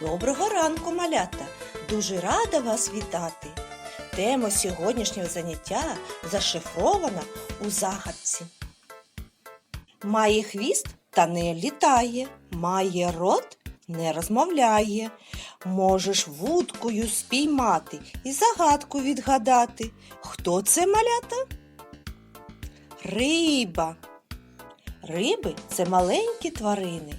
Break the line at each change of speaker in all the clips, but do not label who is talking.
ранку, малята! Дуже рада вас вітати. Тема сьогоднішнього заняття зашифрована у загадці. Має хвіст та не літає, має рот не розмовляє. Можеш вудкою спіймати і загадку відгадати. Хто це малята? Риба. Риби це маленькі тварини,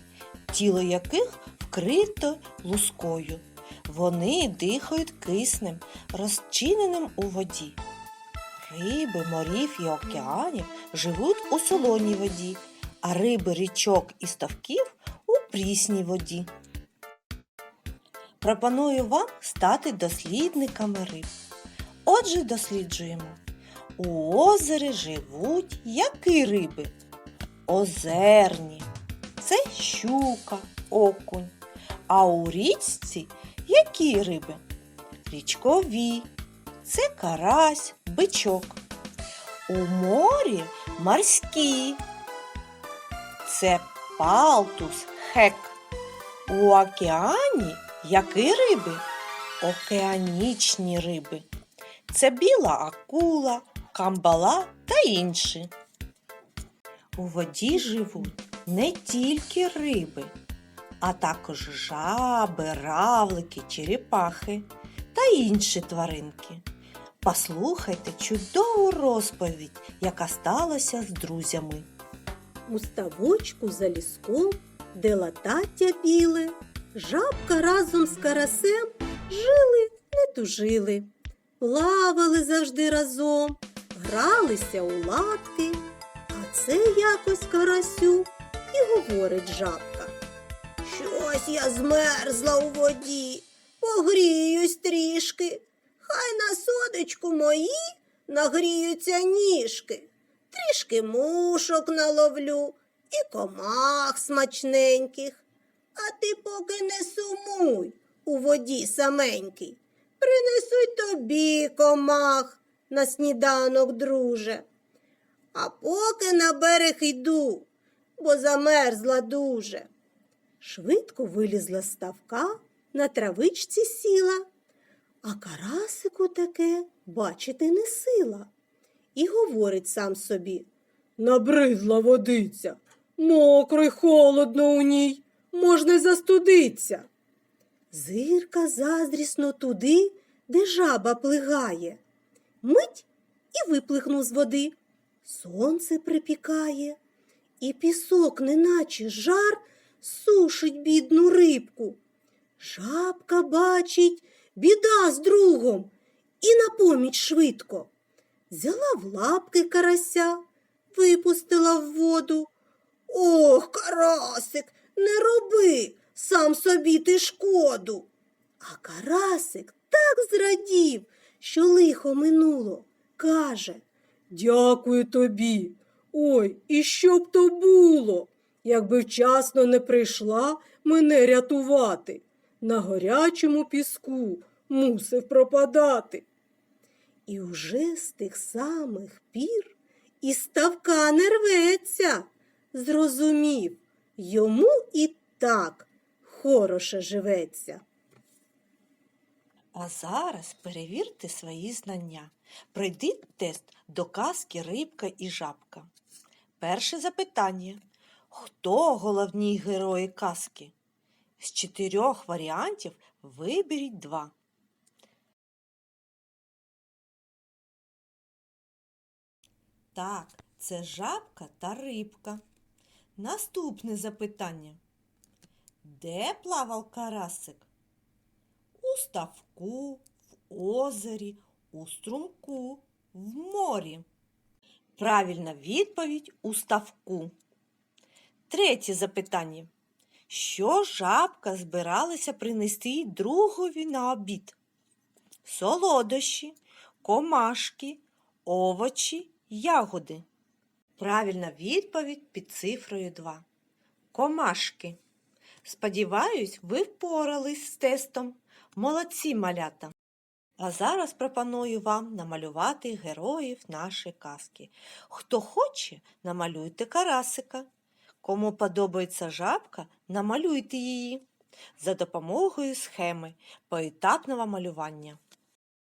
тіло яких вкрито лускою. Вони дихають киснем, розчиненим у воді. Риби морів і океанів живуть у солоній воді, а риби річок і ставків у прісній воді. Пропоную вам стати дослідниками риб. Отже, досліджуємо. У озері живуть які риби? Озерні. Це щука, окунь. А у річці які риби? Річкові. Це карась, бичок. У морі морські. Це палтус, хек. У океані які риби? Океанічні риби. Це біла акула, камбала та інші. У воді живуть не тільки риби, а також жаби, равлики, черепахи та інші тваринки. Послухайте чудову розповідь, яка сталася з друзями.
У ставочку за ліском, де латаття біле, жабка разом з карасем жили, не тужили, плавали завжди разом, гралися у латки, а це якось карасю і говорить жабка. Щось я змерзла у воді, погріюсь трішки, хай на содочку мої нагріються ніжки трішки мушок наловлю і комах смачненьких. А ти поки не сумуй у воді саменький. Принесуть тобі комах на сніданок, друже. А поки на берег йду, бо замерзла дуже. Швидко вилізла з ставка, на травичці сіла, а карасику таке бачити не сила і говорить сам собі. Набридла водиця, мокро й холодно у ній, можна й застудиться. Зирка заздрісно туди, де жаба плигає. Мить і виплихнув з води. Сонце припікає, і пісок, неначе жар, сушить бідну рибку. Жабка бачить, біда з другом, і на поміч швидко взяла в лапки карася, випустила в воду. Ох, карасик, не роби сам собі ти шкоду. А карасик так зрадів, що лихо минуло. Каже Дякую тобі. Ой, і що б то було, якби вчасно не прийшла мене рятувати. На гарячому піску мусив пропадати. І уже з тих самих пір і ставка не рветься. Зрозумів, йому і так хороше живеться.
А зараз перевірте свої знання. Пройдіть тест до казки Рибка і Жабка. Перше запитання. Хто головні герої казки? З чотирьох варіантів виберіть два. Так, це жабка та рибка. Наступне запитання. Де плавав карасик? У ставку, в озері, у струмку, в морі. Правильна відповідь у ставку. Третє запитання. Що жабка збиралася принести й другові на обід? Солодощі, комашки, овочі, ягоди. Правильна відповідь під цифрою 2. Комашки. Сподіваюсь, ви впорались з тестом. Молодці малята! А зараз пропоную вам намалювати героїв нашої казки. Хто хоче, намалюйте карасика. Кому подобається жабка, намалюйте її. за допомогою схеми поетапного малювання.